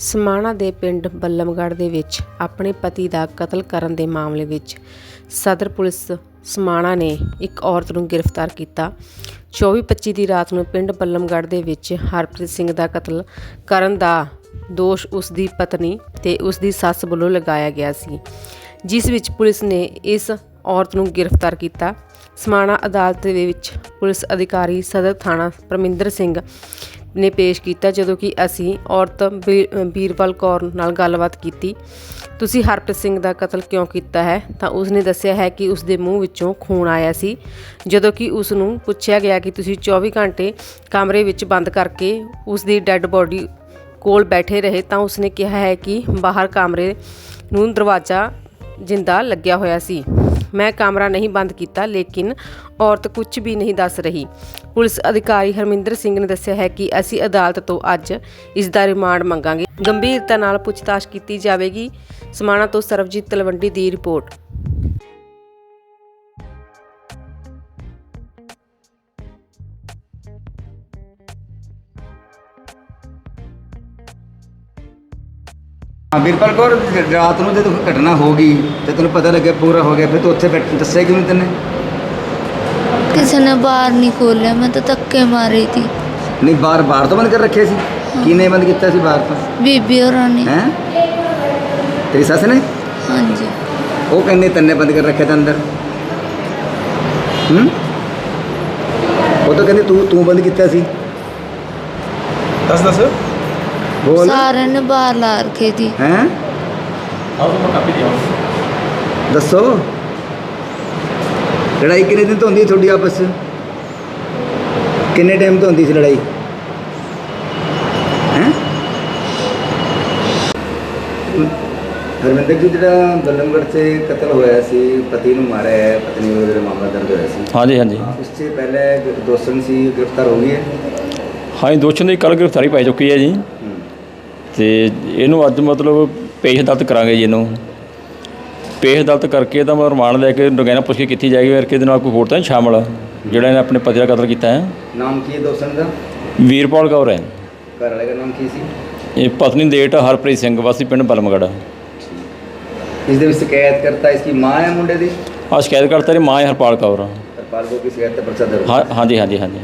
ਸਮਾਣਾ ਦੇ ਪਿੰਡ ਬੱਲਮਗੜ੍ਹ ਦੇ ਵਿੱਚ ਆਪਣੇ ਪਤੀ ਦਾ ਕਤਲ ਕਰਨ ਦੇ ਮਾਮਲੇ ਵਿੱਚ ਸਦਰ ਪੁਲਿਸ ਸਮਾਣਾ ਨੇ ਇੱਕ ਔਰਤ ਨੂੰ ਗ੍ਰਿਫਤਾਰ ਕੀਤਾ। 24-25 ਦੀ ਰਾਤ ਨੂੰ ਪਿੰਡ ਬੱਲਮਗੜ੍ਹ ਦੇ ਵਿੱਚ ਹਰਪ੍ਰੀਤ ਸਿੰਘ ਦਾ ਕਤਲ ਕਰਨ ਦਾ ਦੋਸ਼ ਉਸ ਦੀ ਪਤਨੀ ਤੇ ਉਸ ਦੀ ਸੱਸ ਵੱਲੋਂ ਲਗਾਇਆ ਗਿਆ ਸੀ, ਜਿਸ ਵਿੱਚ ਪੁਲਿਸ ਨੇ ਇਸ ਔਰਤ ਨੂੰ ਗ੍ਰਿਫਤਾਰ ਕੀਤਾ। ਸਮਾਣਾ ਅਦਾਲਤ ਦੇ ਵਿੱਚ ਪੁਲਿਸ ਅਧਿਕਾਰੀ ਸਦਰ ਥਾਣਾ ਪਰਮਿੰਦਰ ਸਿੰਘ ਨੇ ਪੇਸ਼ ਕੀਤਾ ਜਦੋਂ ਕਿ ਅਸੀਂ ਔਰਤ ਬੀ- ਬੀਰਬਲ ਕੌਰ ਨਾਲ ਗੱਲਬਾਤ ਕੀਤੀ। ਤੁਸੀਂ ਹਰਪ੍ਰੀਤ ਸਿੰਘ ਦਾ ਕਤਲ ਕਿਉਂ ਕੀਤਾ ਹੈ? ਤਾਂ ਉਸਨੇ ਦੱਸਿਆ ਹੈ ਕਿ ਉਸ ਦੇ ਮੂੰਹ ਵਿੱਚੋਂ ਖੂਨ ਆਇਆ ਸੀ। ਜਦੋਂ ਕਿ ਉਸ ਨੂੰ ਪੁੱਛਿਆ ਗਿਆ ਕਿ ਤੁਸੀਂ 24 ਘੰਟੇ ਕਮਰੇ ਵਿੱਚ ਬੰਦ ਕਰਕੇ ਉਸ ਦੀ ਡੈੱਡ ਬੋਡੀ ਕੋਲ ਬੈਠੇ ਰਹੇ? ਤਾਂ ਉਸਨੇ ਕਿਹਾ ਹੈ ਕਿ ਬਾਹਰ ਕਮਰੇ ਨੂੰ ਦਰਵਾਜ਼ਾ ਜਿੰਦਾ ਲੱਗਿਆ ਹੋਇਆ ਸੀ। ਮੈਂ ਕਮਰਾ ਨਹੀਂ ਬੰਦ ਕੀਤਾ, ਲੇਕਿਨ ਔਰਤ ਕੁਝ ਵੀ ਨਹੀਂ ਦੱਸ ਰਹੀ। ਪੁਲਿਸ ਅਧਿਕਾਰੀ ਹਰਮਿੰਦਰ ਸਿੰਘ ਨੇ ਦੱਸਿਆ ਹੈ ਕਿ ਅਸੀਂ ਅਦਾਲਤ ਤੋਂ ਅੱਜ ਇਸ ਦਾ ਰਿਮਾਂਡ ਮੰਗਾਂਗੇ। ਗੰਭੀਰਤਾ ਨਾਲ ਪੁੱਛਤਾਛ ਕੀਤੀ ਜਾਵੇਗੀ। ਸਮਾਣਾ ਤੋਂ ਸਰਵਜੀਤ ਤਲਵੰਡੀ ਦੀ ਰਿਪੋਰਟ। ਬਿਰਪਲ ਕੌਰ ਰਾਤ ਨੂੰ ਜਦੋਂ ਘਟਨਾ ਹੋ ਗਈ ਤੇ ਤੈਨੂੰ ਪਤਾ ਲੱਗਿਆ ਪੂਰਾ ਹੋ ਗਿਆ ਫਿਰ ਤੂੰ ਉੱਥੇ ਬੈਠ ਦੱਸਿਆ ਕਿਉਂ ਨਹੀਂ ਤੈਨੇ? ਕਿਸੇ ਨੇ ਬਾਹਰ ਨਹੀਂ ਖੋਲਿਆ ਮੈਂ ਤਾਂ ਧੱਕੇ ਮਾਰੇ ਤੀ ਨਹੀਂ ਬਾਹਰ ਬਾਹਰ ਤੋਂ ਬੰਦ ਕਰ ਰੱਖਿਆ ਸੀ? ਕਿਨੇ ਬੰਦ ਕੀਤਾ ਸੀ ਬਾਹਰ ਤੋਂ? ਬੀਬੀ ਹੋਰਾਂ ਨੇ। ਹੈ? ਤੇਰੀ ਸੱਸ ਨੇ? ਹਾਂਜੀ। ਉਹ ਕਹਿੰਦੇ ਤੰਨੇ ਬੰਦ ਕਰ ਰੱਖਿਆ ਤਾਂ ਅੰਦਰ। ਹੂੰ? ਉਹ ਤਾਂ ਕਹਿੰਦੇ ਤੂੰ ਤੂੰ ਬੰਦ ਕੀਤਾ ਸੀ। ਦੱਸ ਦੱਸ। ਬੋਲ। ਸਾਰਿਆਂ ਨੇ ਬਾਹਰ ਲਾ ਰੱਖੇ ਤੀ ਹੈ ਦੱਸੋ। ਲੜਾਈ ਕਿੰਨੇ ਦਿਨ ਤੋਂ ਹੁੰਦੀ ਹੈ ਤੁਹਾਡੀ ਆਪਸ 'ਚ? ਕਿੰਨੇ ਟਾਈਮ ਤੋਂ ਹੁੰਦੀ ਸੀ ਲੜਾਈ? ਹੈ? ਹਰਮਿੰਦਰ ਜੀ ਜਿਹੜਾ ਬੱਲਮਗੜ੍ਹ 'ਚ ਕਤਲ ਹੋਇਆ ਸੀ ਪਤੀ ਨੂੰ ਮਾਰਿਆ ਹੈ ਪਤਨੀ ਨੂੰ ਜਿਹੜਾ ਮਾਮਲਾ ਦਰਜ ਹੋਇਆ ਸੀ। ਹਾਂਜੀ ਹਾਂਜੀ। ਉਸ 'ਚ ਪਹਿਲੇ ਦੋਸ਼ਣ ਸੀ ਗ੍ਰਿਫਤਾਰ ਹੋ ਗਈ ਹੈ? ਹਾਂਜੀ ਦੋਸ਼ੀ ਦੀ ਕੱਲ੍ਹ ਗ੍ਰਿਫਤਾਰੀ ਪਾਈ ਚੁੱਕੀ ਹੈ ਜੀ। ਤੇ ਇਹਨੂੰ ਅੱਜ ਮਤਲਬ ਪੇਸ਼ ਅਦਾਲਤ ਕਰਾਂਗੇ ਜੀ ਇਹਨੂੰ। ਪੇਸ਼ ਅਦਾਲਤ ਕਰਕੇ ਤਾਂ ਮੈਂ ਰਿਮਾਂਡ ਲੈ ਕੇ ਨਗੈਨਾ ਪੁੱਛ ਕੇ ਕੀਤੀ ਜਾਏਗੀ ਫਿਰ ਕਿਹਦੇ ਨਾਲ ਕੋਈ ਹੋਰ ਤਾਂ ਨਹੀਂ ਸ਼ਾਮਲ ਜਿਹੜਾ ਇਹਨੇ ਆਪਣੇ ਪਤੀ ਦਾ ਕਤਲ ਕੀਤਾ ਹੈ। ਨਾਮ ਕੀ ਹੈ ਦੋਸ਼ਣ ਦਾ? ਵੀਰਪਾਲ ਕੌਰ ਹੈ। ਘਰ ਵਾਲੇ ਦਾ ਨਾਮ ਕੀ ਸੀ? ਇਹ ਪਤਨੀ ਦੇਟ ਹਰਪ੍ਰੀਤ ਸਿੰਘ ਵਾਸੀ ਪਿੰਡ ਬਲਮਗੜਾ ਇਸ ਦੇ ਵਿੱਚ ਸ਼ਿਕਾਇਤ ਕਰਤਾ ਇਸकी ਮਾਂ ਹੈ ਮੁੰਡੇ ਦੀ? ਆ ਸ਼ਿਕਾਇਤ ਕਰਤਾ ਇਹਦੀ ਮਾਂ ਹੈ ਹਰਪਾਲ ਕੌਰ। ਹਰਪਾਲ ਕੋ ਕੀ ਸ਼ਿਕਾਇਤ ਤੇ ਪਰਚਾ ਦਰਜ ਹਾਂ ਹਾਂਜੀ ਹਾਂਜੀ ਹਾਂਜੀ।